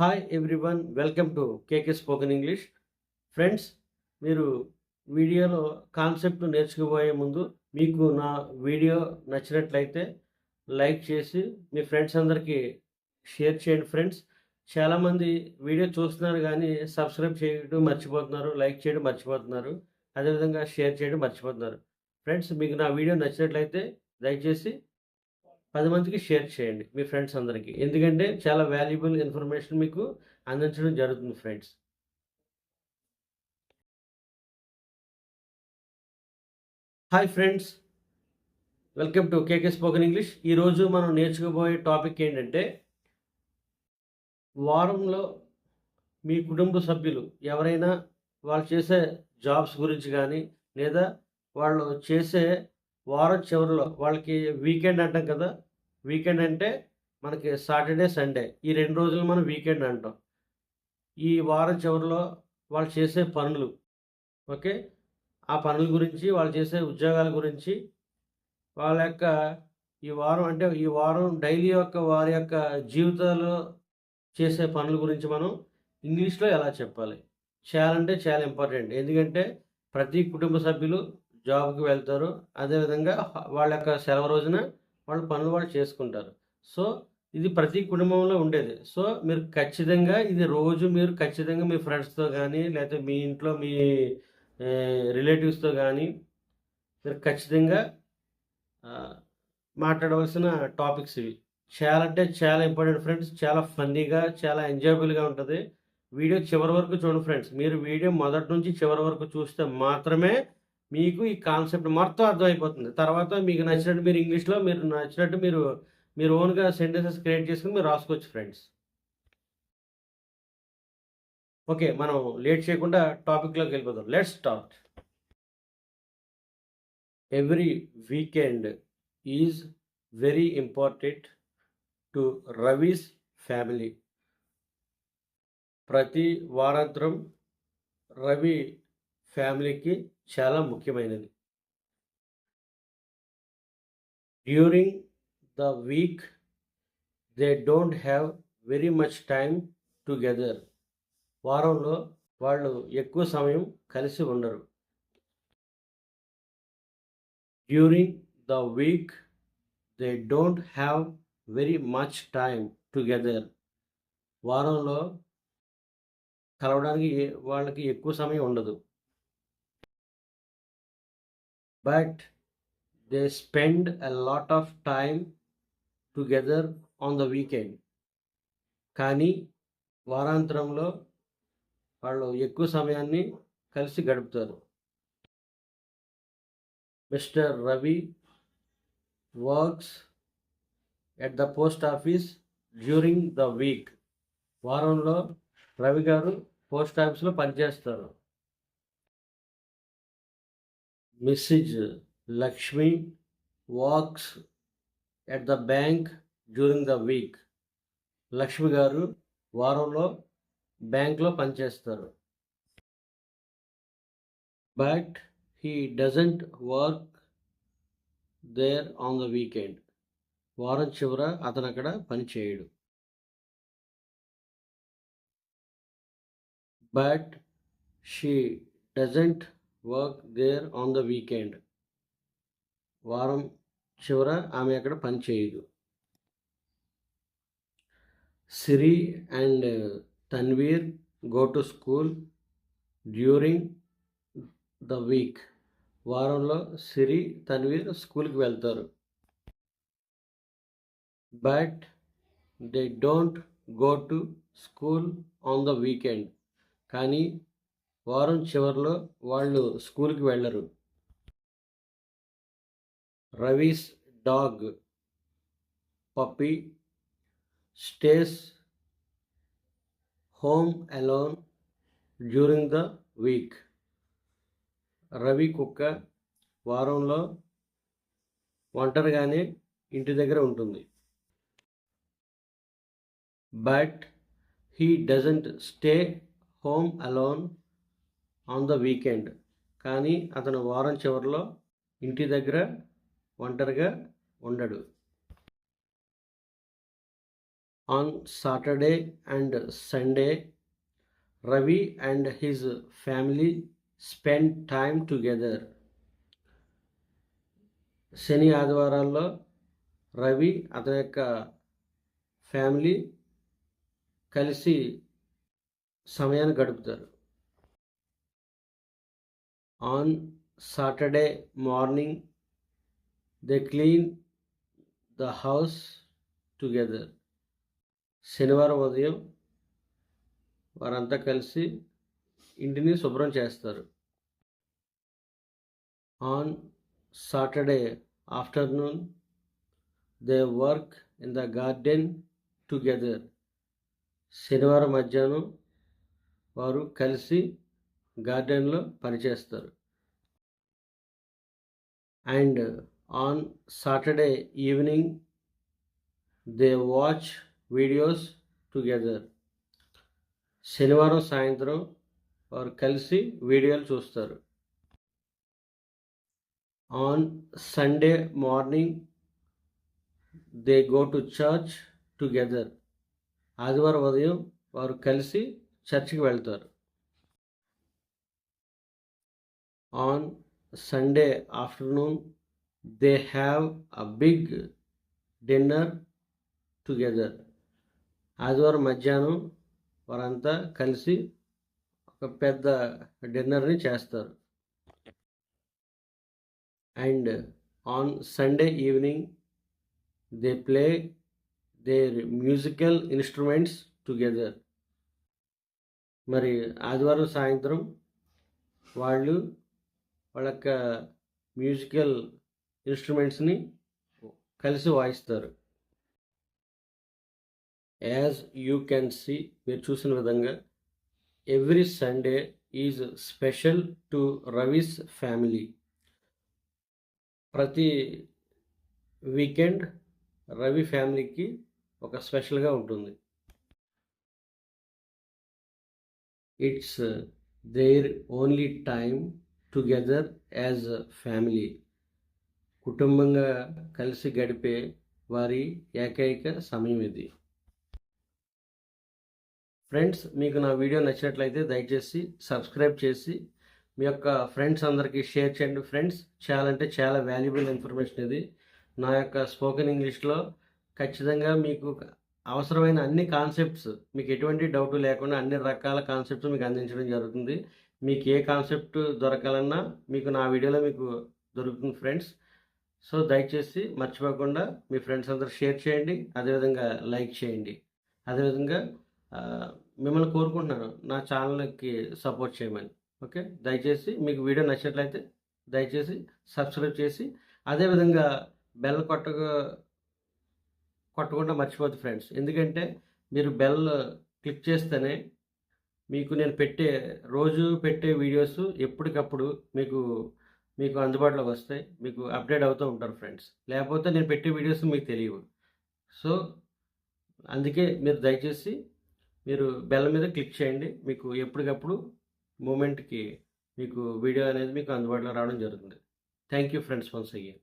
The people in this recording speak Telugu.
Hi everyone welcome to KK spoken English friends మీరు వీడియోలో కాన్సెప్ట్ నేర్చుకుపోయే ముందు మీకు నా వీడియో నచ్చినట్లయితే లైక్ చేసి మీ ఫ్రెండ్స్ అందరికీ షేర్ చేయండి ఫ్రెండ్స్ చాలామంది వీడియో చూస్తున్నారు కానీ సబ్స్క్రైబ్ చేయడం మర్చిపోతున్నారు లైక్ చేయడం మర్చిపోతున్నారు అదేవిధంగా షేర్ చేయడం మర్చిపోతున్నారు. ఫ్రెండ్స్ మీకు నా వీడియో నచ్చినట్లయితే దయచేసి పది మందికి షేర్ చేయండి మీ ఫ్రెండ్స్ అందరికీ. ఎందుకంటే చాలా వాల్యుబుల్ ఇన్ఫర్మేషన్ మీకు అందించడం జరుగుతుంది friends. Hi friends. Welcome to KK spoken English. ఈరోజు మనం నేర్చుకోబోయే టాపిక్ ఏంటంటే వారంలో మీ కుటుంబ సభ్యులు ఎవరైనా వాళ్ళు చేసే జాబ్స్ గురించి కానీ లేదా వాళ్ళు చేసే వారం చివరిలో వాళ్ళకి వీకెండ్ అంటాం కదా వీకెండ్ అంటే మనకి సాటర్డే సండే. ఈ రెండు రోజులు మనం వీకెండ్ అంటాం. ఈ వారం చివరిలో వాళ్ళు చేసే పనులు ఓకే? ఆ పనుల గురించి వాళ్ళు చేసే ఉద్యోగాల గురించి వాళ్ళ యొక్క ఈ వారం అంటే ఈ వారం డైలీ యొక్క వారి యొక్క జీవితాలు చేసే పనుల గురించి మనం ఇంగ్లీష్లో ఎలా చెప్పాలి? చేయాలంటే చాలా ఇంపార్టెంట్. ఎందుకంటే ప్రతి కుటుంబ సభ్యులు జాబ్కి వెళ్తారు. అదేవిధంగా వాళ్ళ యొక్క సెలవు రోజున వాళ్ళ పనులు వాళ్ళు చేసుకుంటారు. సో ఇది ప్రతి కుటుంబంలో ఉండేది. సో మీరు ఖచ్చితంగా ఇది రోజు మీరు ఖచ్చితంగా మీ ఫ్రెండ్స్తో కానీ లేకపోతే మీ ఇంట్లో మీ రిలేటివ్స్తో కానీ మీరు ఖచ్చితంగా మాట్లాడవలసిన టాపిక్స్ ఇవి. చాలా అంటే చాలా ఇంపార్టెంట్ ఫ్రెండ్స్ చాలా ఫన్నీగా చాలా ఎంజాయబుల్గా ఉంటుంది. వీడియో చివరి వరకు చూడండి ఫ్రెండ్స్. మీరు వీడియో మొదటి నుంచి చివరి వరకు చూస్తే మాత్రమే మీకు ఈ కాన్సెప్ట్ మొత్తం అర్థమైపోతుంది. తర్వాత మీకు నచ్చినట్టు మీరు ఇంగ్లీష్లో మీరు నచ్చినట్టు మీరు మీరు ఓన్గా సెంటెన్సెస్ క్రియేట్ చేసుకుని మీరు రాసుకోవచ్చు ఫ్రెండ్స్. ఓకే మనం లేట్ చేయకుండా టాపిక్లోకి వెళ్ళిపోతాం let's start every weekend is very important to Ravi's family ప్రతి వారాంతరం రవి ఫ్యామిలీకి చాలా ముఖ్యమైనది. During the week they don't have very much time together వారంలో వాళ్ళు ఎక్కువ సమయం కలిసి ఉండరు. During the week they don't have very much time together వారంలో కలవడానికి వాళ్ళకి ఎక్కువ సమయం ఉండదు. But they spend a lot of time together on the weekend కానీ వారాంతరంలో వాళ్ళు ఎక్కువ సమయాన్ని కలిసి గడుపుతారు. Mister Ravi works at the post office during the week. వారంలో రవి గారు పోస్ట్ ఆఫీస్లో పనిచేస్తారు. Missus Lakshmi works at the bank during the week Lakshmi garu వారంలో బ్యాంక్లో పనిచేస్తారు. But he doesn't work there on the weekend వారం చివర అతను అక్కడ పని చేయడు. But she doesn't work there on the weekend. వారం చివర ఆమె అక్కడ పని చేయదు. Siri and Tanveer go to school during the week. వారంలో సిరి తన్వీర్ స్కూల్కి వెళ్తారు. But they don't go to school on the weekend. కానీ వారం చివరిలో వాళ్ళు స్కూల్కి వెళ్ళరు. Ravi's dog puppy stays home alone during the week. Ravi కుక్క వారంలో ఒంటరిగానే ఇంటి దగ్గర ఉంటుంది. But he doesn't stay home alone on the weekend. కానీ అతను వారం చివరిలో ఇంటి దగ్గర ఒంటరిగా ఉండడు. On Saturday and Sunday Ravi and his family spend time together. శని ఆదివారాల్లో రవి అతని యొక్క ఫ్యామిలీ కలిసి సమయాన్ని గడుపుతారు. On Saturday morning they clean the house together శనివారం ఉదయం వారంతా కలిసి ఇంటిని శుభ్రం చేస్తారు. On Saturday afternoon they work in the garden together శనివారం మధ్యాహ్నం వారు కలిసి గార్డెన్లో పనిచేస్తారు. And on Saturday evening they watch videos together. శనివారం సాయంత్రం వారు కలిసి వీడియోలు చూస్తారు. On Sunday morning they go to church together. ఆదివారం ఉదయం వారు కలిసి చర్చికి వెళ్తారు. On Sunday afternoon they have a big dinner together ఆదివారం మధ్యాహ్నం వారంతా కలిసి ఒక పెద్ద డిన్నర్ని చేస్తారు. And on Sunday evening they play their musical instruments together మరి ఆదివారం సాయంత్రం వాళ్ళు వాళ్ళ యొక్క మ్యూజికల్ ఇన్స్ట్రుమెంట్స్ని కలిసి వాయిస్తారు. యాజ్ యూ క్యాన్ సి మీరు చూసిన విధంగా every Sunday is special to Ravi's family ప్రతి వీకెండ్ రవి ఫ్యామిలీకి ఒక స్పెషల్గా ఉంటుంది. It's their only time together as family కుటుంబంగా కలిసి గడిపే వారి ఏకైక సమయం ఇది. ఫ్రెండ్స్ మీకు నా వీడియో నచ్చినట్లయితే దయచేసి సబ్స్క్రైబ్ చేసి మీ యొక్క ఫ్రెండ్స్ అందరికీ షేర్ చేయండి. ఫ్రెండ్స్ చాలా అంటే చాలా వాల్యుబుల్ ఇన్ఫర్మేషన్ ఇది. నా యొక్క స్పోకెన్ ఇంగ్లీష్లో ఖచ్చితంగా మీకు అవసరమైన అన్ని కాన్సెప్ట్స్ మీకు ఎటువంటి డౌట్ లేకుండా అన్ని రకాల కాన్సెప్ట్స్ మీకు అందించడం జరుగుతుంది. మీకు ఏ కాన్సెప్ట్ దొరకాలన్నా మీకు నా వీడియోలో మీకు దొరుకుతుంది ఫ్రెండ్స్. సో దయచేసి మర్చిపోకుండా మీ ఫ్రెండ్స్ అందరూ షేర్ చేయండి. అదేవిధంగా లైక్ చేయండి. అదేవిధంగా మిమ్మల్ని కోరుకుంటున్నాను నా ఛానల్కి సపోర్ట్ చేయమని. ఓకే? దయచేసి మీకు వీడియో నచ్చినట్లయితే దయచేసి సబ్స్క్రైబ్ చేసి అదేవిధంగా బెల్ కొట్టగా కొట్టకుండా మర్చిపోద్దు ఫ్రెండ్స్. ఎందుకంటే మీరు బెల్ క్లిక్ చేస్తేనే మీకు నేను పెట్టే రోజు పెట్టే వీడియోస్ ఎప్పటికప్పుడు మీకు మీకు అందుబాటులోకి వస్తాయి. మీకు అప్డేట్ అవుతూ ఉంటారు ఫ్రెండ్స్. లేకపోతే నేను పెట్టే వీడియోస్ మీకు తెలియవు. సో అందుకే మీరు దయచేసి మీరు బెల్ మీద క్లిక్ చేయండి. మీకు ఎప్పటికప్పుడు మూమెంట్కి మీకు వీడియో అనేది మీకు అందుబాటులో రావడం జరుగుతుంది. థ్యాంక్ యూ ఫ్రెండ్స్ వన్స్ అయ్యాయి